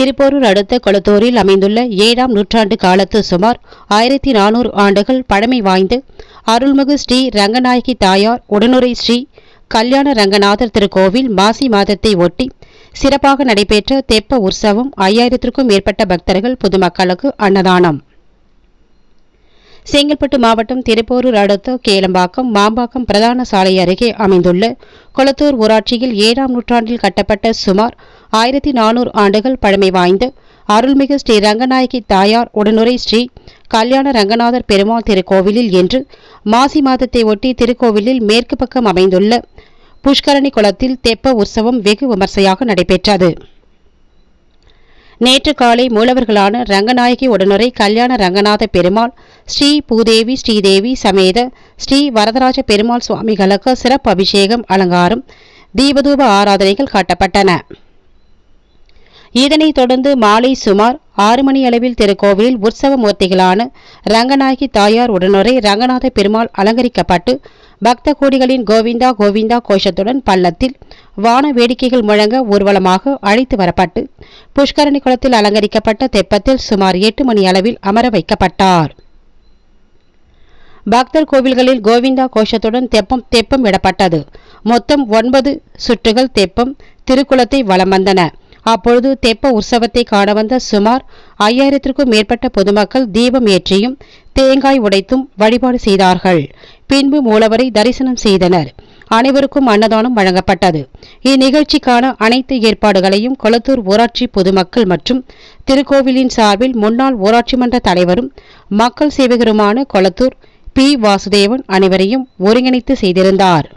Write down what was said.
திருப்போரூர் அடுத்த கொளத்தூரில் அமைந்துள்ள ஏழாம் நூற்றாண்டு காலத்து சுமார் ஆயிரத்தி நானூறு ஆண்டுகள் பழமை வாய்ந்த அருள்மிகு ஸ்ரீ ரங்கநாயகி தாயார் உடனுரை ஸ்ரீ கல்யாண ரங்கநாதர் திருக்கோவில் மாசி மாதத்தை ஒட்டி சிறப்பாக நடைபெற்ற தெப்ப உற்சவம் ஐயாயிரத்திற்கும் மேற்பட்ட பக்தர்கள் பொதுமக்களுக்கு அன்னதானம். செங்கல்பட்டு மாவட்டம் திருப்போரூர் அடுத்த கேளம்பாக்கம் மாம்பாக்கம் பிரதான சாலை அருகே அமைந்துள்ள கொளத்தூர் ஊராட்சியில் ஏழாம் நூற்றாண்டில் கட்டப்பட்ட சுமார் ஆயிரத்தி நானூறு ஆண்டுகள் பழமை வாய்ந்த அருள்மிகு ஸ்ரீ ரங்கநாயகி தாயார் உடனுரை ஸ்ரீ கல்யாண ரங்கநாதர் பெருமாள் திருக்கோவிலில் என்று மாசி மாதத்தை ஒட்டி திருக்கோவிலில் மேற்கு பக்கம் அமைந்துள்ள புஷ்கரணி குளத்தில் தெப்ப உற்சவம் வெகு விமர்சையாக நடைபெற்றது. நேற்று காலை மூலவர்களான ரங்கநாயகி உடனுரை கல்யாண ரங்கநாத பெருமாள் ஸ்ரீ பூதேவி ஸ்ரீதேவி சமேத ஸ்ரீ வரதராஜ பெருமாள் சுவாமிகளுக்கு சிறப்பு அபிஷேகம் அலங்காரம் தீபதூப ஆராதனைகள் காட்டப்பட்டன. இதனைத் தொடர்ந்து மாலை சுமார் ஆறு மணி அளவில் திருக்கோவிலில் உற்சவ மூர்த்திகளான ரங்கநாயகி தாயார் உடனுரை ரங்கநாத பெருமாள் அலங்கரிக்கப்பட்டு பக்த கோடிகளின் கோவிந்தா கோவிந்தா கோஷத்துடன் பள்ளத்தில் வான வேடிக்கைகள் முழங்க ஊர்வலமாக அழைத்து வரப்பட்டு புஷ்கரணி குளத்தில் அலங்கரிக்கப்பட்ட தெப்பத்தில் சுமார் எட்டு மணி அளவில் அமர வைக்கப்பட்டார். பக்தர் கோவில்களில் கோவிந்தா கோஷத்துடன் தெப்பம் தெப்பம் விடப்பட்டது மொத்தம் ஒன்பது சுற்றுகள் தெப்பம் திருக்குளத்தை வலம் வந்தன. அப்பொழுது தெப்ப உற்சவத்தை காண வந்த சுமார் ஐயாயிரத்திற்கும் மேற்பட்ட பொதுமக்கள் தீபம் ஏற்றியும் தேங்காய் உடைத்தும் வழிபாடு செய்தார்கள். பின்பு மூலவரை தரிசனம் செய்தனர். அனைவருக்கும் அன்னதானம் வழங்கப்பட்டது. இந்நிகழ்ச்சிக்கான அனைத்து ஏற்பாடுகளையும் கொளத்தூர் ஊராட்சி பொதுமக்கள் மற்றும் திருக்கோவிலின் சார்பில் முன்னாள் ஊராட்சி மன்ற தலைவரும் மக்கள் சேவகருமான கொளத்தூர் பி. வாசுதேவன் அனைவரையும் ஒருங்கிணைத்து செய்திருந்தார்.